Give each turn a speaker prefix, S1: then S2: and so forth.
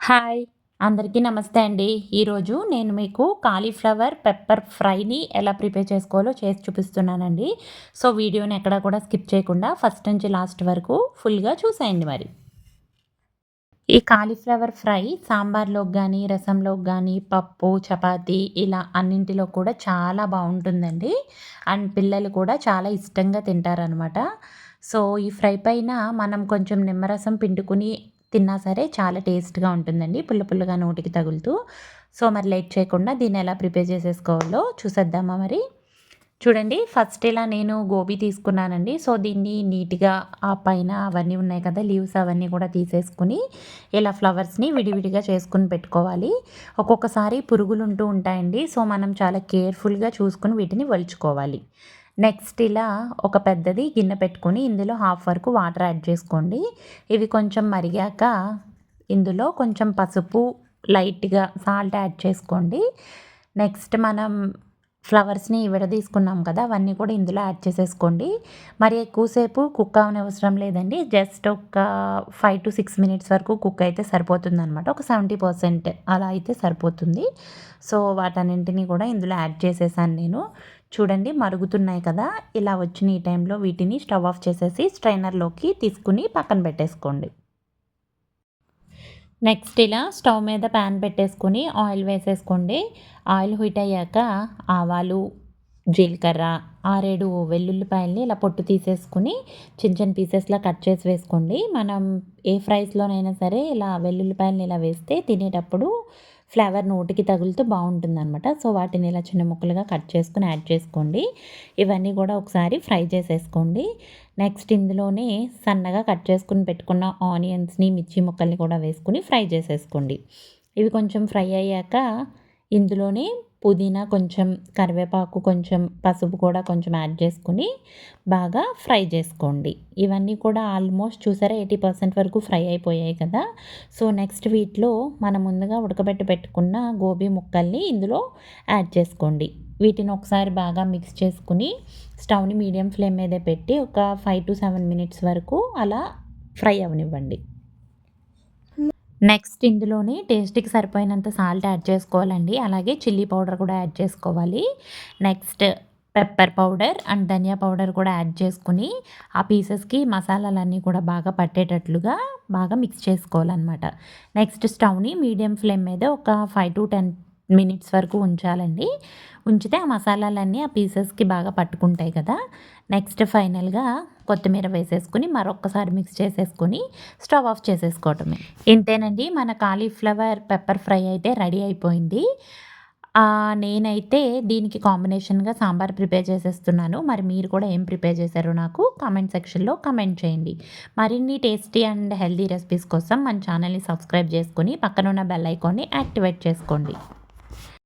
S1: Hi అందరికీ నమస్తే అండి. ఈరోజు నేను మీకు కాలీఫ్లవర్ పెప్పర్ ఫ్రైని ఎలా ప్రిపేర్ చేసుకోవాలో చేసి చూపిస్తున్నానండి. సో వీడియోని ఎక్కడా కూడా స్కిప్ చేయకుండా ఫస్ట్ నుంచి లాస్ట్ వరకు ఫుల్గా చూసేయండి మరి. ఈ కాలీఫ్లవర్ ఫ్రై సాంబార్లోకి కానీ రసంలోకి కానీ పప్పు చపాతీ ఇలా అన్నింటిలో కూడా చాలా బాగుంటుందండి. అండ్ పిల్లలు కూడా చాలా ఇష్టంగా తింటారనమాట సో ఈ ఫ్రై పైన మనం కొంచెం నిమ్మరసం పిండుకుని తిన్నా సరే చాలా టేస్ట్గా ఉంటుందండి. పుల్ల పుల్లగా నోటికి తగులుతూ. సో మరి లేట్ చేయకుండా దీన్ని ఎలా ప్రిపేర్ చేసేసుకోవాలో చూసేద్దామా మరి. చూడండి ఫస్ట్ ఇలా నేను గోబీ తీసుకున్నానండి. సో దీన్ని నీట్గా ఆ పైన అవన్నీ ఉన్నాయి కదా లీవ్స్ అవన్నీ కూడా తీసేసుకుని ఇలా ఫ్లవర్స్ని విడివిడిగా చేసుకుని పెట్టుకోవాలి. ఒక్కొక్కసారి పురుగులు ఉంటూ ఉంటాయండి. సో మనం చాలా కేర్ఫుల్గా చూసుకుని వీటిని వలుచుకోవాలి. నెక్స్ట్ ఇలా ఒక పెద్దది గిన్నె పెట్టుకొని ఇందులో హాఫ్ వరకు వాటర్ యాడ్ చేసుకోండి. ఇవి కొంచెం మరిగాక ఇందులో కొంచెం పసుపు లైట్గా సాల్ట్ యాడ్ చేసుకోండి. నెక్స్ట్ మనం ఫ్లవర్స్ని విడదీసుకున్నాం కదా అవన్నీ కూడా ఇందులో యాడ్ చేసేసుకోండి. మరి ఎక్కువసేపు కుక్ అవని అవసరం లేదండి. జస్ట్ ఒక ఫైవ్ టు సిక్స్ మినిట్స్ వరకు కుక్ అయితే సరిపోతుంది అనమాట ఒక సెవెంటీ పర్సెంట్ అలా అయితే సరిపోతుంది. సో వాటన్నింటినీ కూడా ఇందులో యాడ్ చేసేసాను నేను. చూడండి మరుగుతున్నాయి కదా. ఇలా వచ్చిన ఈ టైంలో వీటిని స్టవ్ ఆఫ్ చేసేసి స్ట్రైనర్లోకి తీసుకుని పక్కన పెట్టేసుకోండి. నెక్స్ట్ ఇలా స్టవ్ మీద ప్యాన్ పెట్టేసుకొని ఆయిల్ వేసేసుకోండి. ఆయిల్ హీట్ అయ్యాక ఆవాలు జీలకర్ర ఆరేడు వెల్లుల్లిపాయల్ని ఇలా పొట్టు తీసేసుకుని చిన్న చిన్న పీసెస్లా కట్ చేసి వేసుకోండి. మనం ఏ ఫ్రైస్లోనైనా సరే ఇలా వెల్లుల్లిపాయలని ఇలా వేస్తే తినేటప్పుడు ఫ్లేవర్ నోటికి తగులుతూ బాగుంటుంది అనమాట సో వాటిని ఇలా చిన్న ముక్కలుగా కట్ చేసుకుని యాడ్ చేసుకోండి. ఇవన్నీ కూడా ఒకసారి ఫ్రై చేసేసుకోండి. నెక్స్ట్ ఇందులోనే సన్నగా కట్ చేసుకుని పెట్టుకున్న ఆనియన్స్ని మిర్చి ముక్కల్ని కూడా వేసుకుని ఫ్రై చేసేసుకోండి. ఇవి కొంచెం ఫ్రై అయ్యాక ఇందులోనే పుదీనా కొంచెం కరివేపాకు కొంచెం పసుపు కూడా కొంచెం యాడ్ చేసుకుని బాగా ఫ్రై చేసుకోండి. ఇవన్నీ కూడా ఆల్మోస్ట్ చూసారా ఎయిటీ పర్సెంట్ వరకు ఫ్రై అయిపోయాయి కదా. సో నెక్స్ట్ వీటిలో మనం ముందుగా ఉడకబెట్టి పెట్టుకున్న గోబీ ముక్కల్ని ఇందులో యాడ్ చేసుకోండి. వీటిని ఒకసారి బాగా మిక్స్ చేసుకుని స్టవ్ని మీడియం ఫ్లేమ్ మీదే పెట్టి ఒక ఫైవ్ టు సెవెన్ మినిట్స్ వరకు అలా ఫ్రై అవనివ్వండి. నెక్స్ట్ ఇందులోనే టేస్ట్కి సరిపోయినంత సాల్ట్ యాడ్ చేసుకోవాలండి. అలాగే చిల్లీ పౌడర్ కూడా యాడ్ చేసుకోవాలి. Next pepper powder and dhaniya powder కూడా యాడ్ చేసుకుని ఆ పీసెస్కి మసాలాలన్నీ కూడా బాగా పట్టేటట్లుగా బాగా మిక్స్ చేసుకోవాలన్నమాట. నెక్స్ట్ స్టవ్ని మీడియం ఫ్లేమ్ మీద ఒక ఫైవ్ టు టెన్ మినిట్స్ వరకు ఉంచాలండి. ఉంచితే ఆ మసాలాలన్నీ ఆ పీసెస్కి బాగా పట్టుకుంటాయి కదా. నెక్స్ట్ ఫైనల్గా కొత్తిమీర వేసేసుకుని మరొక్కసారి మిక్స్ చేసేసుకొని స్టవ్ ఆఫ్ చేసేసుకోవటమే. ఇంతేనండి మన కాలీఫ్లవర్ పెప్పర్ ఫ్రై అయితే రెడీ అయిపోయింది. నేనైతే దీనికి కాంబినేషన్గా సాంబార్ ప్రిపేర్ చేసేస్తున్నాను. మరి మీరు కూడా ఏం ప్రిపేర్ చేశారో నాకు కామెంట్ సెక్షన్లో కమెంట్ చేయండి. మరిన్ని టేస్టీ అండ్ హెల్తీ రెసిపీస్ కోసం మన ఛానల్ని సబ్స్క్రైబ్ చేసుకొని పక్కనున్న బెల్ ఐకాన్ని యాక్టివేట్ చేసుకోండి.